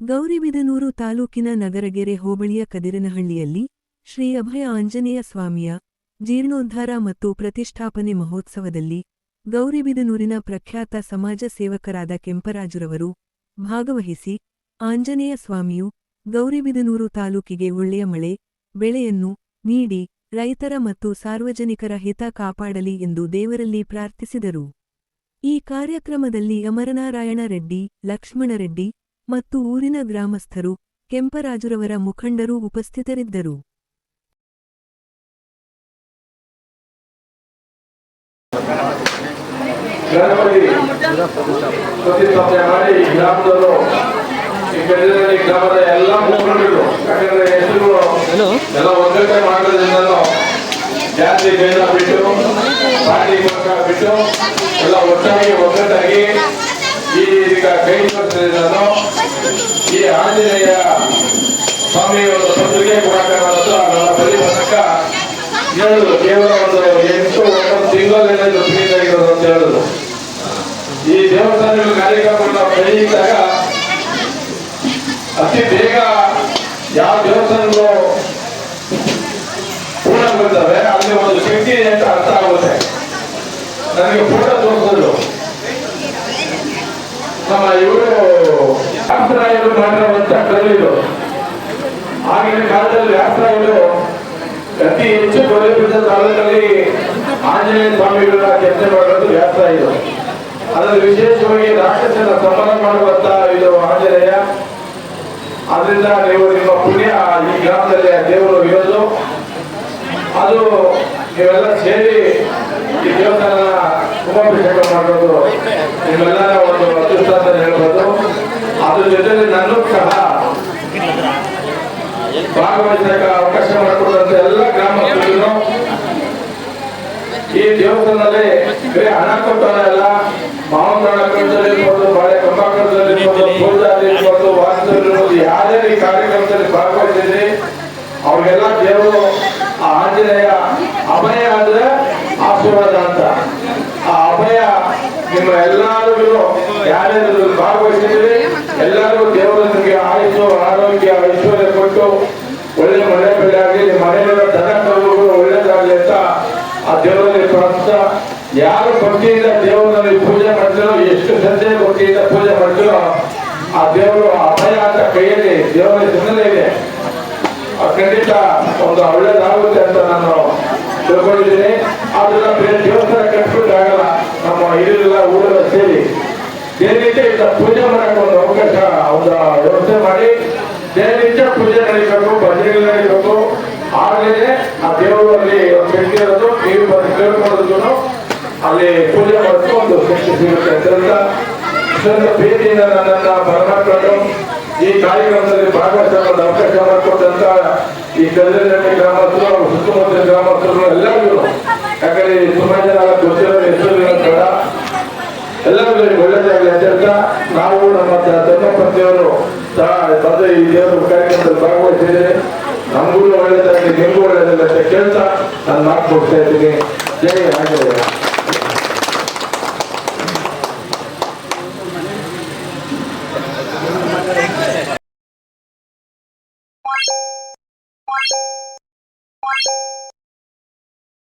ಗೌರಿಬಿದನೂರು ತಾಲೂಕಿನ ನಗರಗೆರೆ ಹೋಬಳಿಯ ಕದಿರನಹಳ್ಳಿಯಲ್ಲಿ ಶ್ರೀ ಅಭಯ ಆಂಜನೇಯ ಸ್ವಾಮಿಯ ಜೀರ್ಣೋದ್ಧಾರ ಮತ್ತು ಪ್ರತಿಷ್ಠಾಪನೆ ಮಹೋತ್ಸವದಲ್ಲಿ ಗೌರಿಬಿದನೂರಿನ ಪ್ರಖ್ಯಾತ ಸಮಾಜ ಸೇವಕರಾದ ಕೆಂಪರಾಜುರವರು ಭಾಗವಹಿಸಿ ಆಂಜನೇಯ ಸ್ವಾಮಿಯು ಗೌರಿಬಿದನೂರು ತಾಲೂಕಿಗೆ ಒಳ್ಳೆಯ ಮಳೆ, ಬೆಳೆಯನ್ನು ನೀಡಿ ರೈತರ ಮತ್ತು ಸಾರ್ವಜನಿಕರ ಹಿತ ಕಾಪಾಡಲಿ ಎಂದು ದೇವರಲ್ಲಿ ಪ್ರಾರ್ಥಿಸಿದರು. ಈ ಕಾರ್ಯಕ್ರಮದಲ್ಲಿ ಅಮರನಾರಾಯಣ ರೆಡ್ಡಿ ಲಕ್ಷ್ಮಣರೆಡ್ಡಿ ಮತ್ತು ಊರಿನ ಗ್ರಾಮಸ್ಥರು ಕೆಂಪರಾಜುರವರ ಮುಖಂಡರು ಉಪಸ್ಥಿತರಿದ್ದರು. ಗ್ರಾಮದ ಎಲ್ಲ ಮುಖಂಡರು ಎಲ್ಲ ಒಗ್ಗಟ್ಟೆ ಜಾತಿ ಭೇದ ಬಿಟ್ಟು ಪಾರ್ಟಿ ಪಕ್ಷ ಬಿಟ್ಟು ಎಲ್ಲ ಒಟ್ಟಾಗಿ ಒಗ್ಗಟ್ಟಾಗಿ ಈ ಈಗ ಕೈ ಈ ಆಂಜನೇಯ ಸ್ವಾಮಿ ಒಂದು ಪತ್ರಿಕೆ ಕೊಡಕ್ಕಾಗತ್ತು ನನ್ನ ಬಲಿ ಬಂದಕ್ಕ ಹೇಳಿದ್ರು ಕೇವಲ ಒಂದು ಎಂಟು ಒಂಬತ್ತು ತಿಂಗಳಲ್ಲಿ ಫ್ರೀ ಆಗಿರೋದು ಅಂತ ಹೇಳಿದ್ರು ಈ ದೇವಸ್ಥಾನಗಳ ಕಾರ್ಯಕ್ರಮ ಬೆಳೆಯಿದ್ದಾಗ ಅತಿ ಬೇಗ ಯಾವ ದೇವಸ್ಥಾನಗಳು ಪೂರ್ಣಗೊಳ್ತವೆ ಅಲ್ಲಿ ಒಂದು ಶಕ್ತಿ ಅಂತ ಅರ್ಥ ಆಗುತ್ತೆ. ನನಗೆ ಪೂರ್ಣ ತೋರಿಸಿದ್ರು ನಮ್ಮ ಇವರು ವ್ಯಾಸರಾಯರು ಮಾಡಿರುವಂತ ಕಲ್ಲಿದು ಆಗಿನ ಕಾಲದಲ್ಲಿ ವ್ಯಾಸರಾಯರು ಅತಿ ಹೆಚ್ಚು ಕೊಲೆ ಬಿದ್ದ ಕಾಲದಲ್ಲಿ ಆಂಜನೇಯ ಸ್ವಾಮಿಗಳ ಕೆತ್ತನೆ ಮಾಡೋದು ವ್ಯಾಸರಾಯರು. ಅದರಲ್ಲಿ ವಿಶೇಷವಾಗಿ ರಾಕ್ಷಸನ ಸಮರ ಮಾಡುವಂತ ಇದು ಆಂಜನೇಯ. ಅದರಿಂದ ನೀವು ನಿಮ್ಮ ಪುಣ್ಯ ಈ ಗ್ರಾಮದಲ್ಲಿ ಆ ದೇವರು ಇರೋದು. ಅದು ನೀವೆಲ್ಲ ಸೇರಿ ಈ ದೇವಸ್ಥಾನ ಕುಂಭಾಭಿಷೇಕ ಮಾಡೋದು ನಿಮ್ಮೆಲ್ಲರ ಒಂದು ಅದೃಷ್ಟ ಅಂತ ಹೇಳ್ಬೋದು. ಅದ್ರ ಜೊತೆಗೆ ನನ್ನೂ ಸಹ ಭಾಗವಹಿಸಕ ಅವಕಾಶ ಮಾಡಿಕೊಡುವಂತ ಎಲ್ಲ ಗ್ರಾಮಸ್ಥರು ಈ ದೇವಸ್ಥಾನದಲ್ಲಿ ಬರೀ ಹಣ ಕೊಟ್ಟವರೆಲ್ಲ ಮಾವನ ಹಣ ಕಟ್ಟದಲ್ಲಿರ್ಬೋದು ಬಾಳೆ ಕಂಬ ಕಟ್ಟದಲ್ಲಿರ್ಬೋದು ಪೂಜಾರಿ ಇರ್ಬೋದು ವಾಸ್ತವ್ಯ ಇರ್ಬೋದು ಯಾವುದೇ ಈ ಕಾರ್ಯಕ್ರಮದಲ್ಲಿ ಭಾಗವಹಿಸಿದ್ರಿ, ಅವ್ರಿಗೆಲ್ಲ ದೇವರು ಆ ಆಂಜನೇಯ ಅಭಯ ಅಂದ್ರೆ ಆಶೀರ್ವಾದ ಅಂತ. ಆ ಅಭಯ ನಿಮ್ಮ ಎಲ್ಲರಿಗೂ ಯಾರ್ಯಾರು ಭಾಗವಹಿಸಿದ್ರಿ ಎಲ್ಲರಿಗೂ ದೇವರು ನಿಮಗೆ ಆಯುಷು ಆರೋಗ್ಯ ಐಶ್ವರ್ಯ ಕೊಟ್ಟು ಒಳ್ಳೆ ಮಳೆ ಬೆಳೆ ಆಗಲಿ ನಿಮ್ಮ ಮನೆಯಲ್ಲಿರೋ ದನ ಕರುಗಳು ಒಳ್ಳೇದಾಗಲಿ ಅಂತ ಆ ದೇವರಲ್ಲಿ ಪ್ರಾರ್ಥಿಸ್ತಾ, ಯಾರು ಭಕ್ತಿಯಿಂದ ದೇವರಲ್ಲಿ ಪೂಜೆ ಮಾಡ್ತಿರೋ, ಎಷ್ಟು ಶ್ರದ್ಧೆ ಭಕ್ತಿಯಿಂದ ಪೂಜೆ ಮಾಡ್ತಿರೋ, ಆ ದೇವರು ಅಭಯ ಅಂತ ಕೈಯಲ್ಲಿ ದೇವರ ಹಿನ್ನೆಲೆ ಇದೆ. ಖಂಡಿತ ಒಂದು ಒಳ್ಳೇದಾಗುತ್ತೆ ಅಂತ ನಾನು ತಿಳ್ಕೊಂಡಿದ್ದೀನಿ. ಆದ್ರೆ ಬೇರೆ ದೇವಸ್ಥಾನ ಕಟ್ಬಿಟ್ಟಾಗಲ್ಲ ನಮ್ಮ ಹಿರಿಯರೆಲ್ಲ ಊರೆಲ್ಲ ಸೇರಿ. ಏನಿದೆ ಇಂಥ ಪೂಜೆ ಮಾಡಕ್ಕೆ ಒಂದು ಅವಕಾಶ, ಒಂದು ವ್ಯವಸ್ಥೆ ಮಾಡಿ. ಆ ದೇವರು ಅಲ್ಲಿ ಒಂದು ಶಕ್ತಿ ಇರೋದು, ನೀವು ಬಂದು ಕೇಳ್ಕೊಳ್ಳೋದಕ್ಕೂ ಅಲ್ಲಿ ಪೂಜೆ ಒಂದು ಶಕ್ತಿ ಸಿಗುತ್ತೆ. ಅದರಿಂದ ಇಷ್ಟೊಂದು ಪ್ರೀತಿಯಿಂದ ನನ್ನನ್ನ ಬರಮಾಡಿಕೊಂಡು ಈ ಕಾರ್ಯಕ್ರಮದಲ್ಲಿ ಭಾಗವಹಿಸಲು ಅವಕಾಶ ಮಾಡಿಕೊಟ್ಟಂತ ಈ ಕಲ್ಲಿನಹಳ್ಳಿ ಗ್ರಾಮಸ್ಥರು ಸುತ್ತಮುತ್ತಲ ಗ್ರಾಮಸ್ಥರು ಎಲ್ಲರಿಗೂ ಯಾಕಂದ್ರೆ ತುಂಬಾ ಜನ ಗೊತ್ತಿರೋ ಹೆಸರು ಬೇಡ. ಎಲ್ಲರಿಗೂ ಒಳ್ಳೆಯದಾಗಲಿ ಅಂತ ನಾವು ನಮ್ಮ ಧರ್ಮಪತಿಯವರು ಸಹ ಈ ದೇವರ ಕಾರ್ಯಕ್ರಮದಲ್ಲಿ ಭಾಗವಹಿಸಿದ್ದೇನೆ ನಮಗೂ ಒಳ್ಳೆದಾಗಲಿ, ನಿಮಗೂ ಒಳ್ಳೆದಾಗಲಿ நான் நாட்டு விவசாயத்துக்கு ஜெய ராஜா.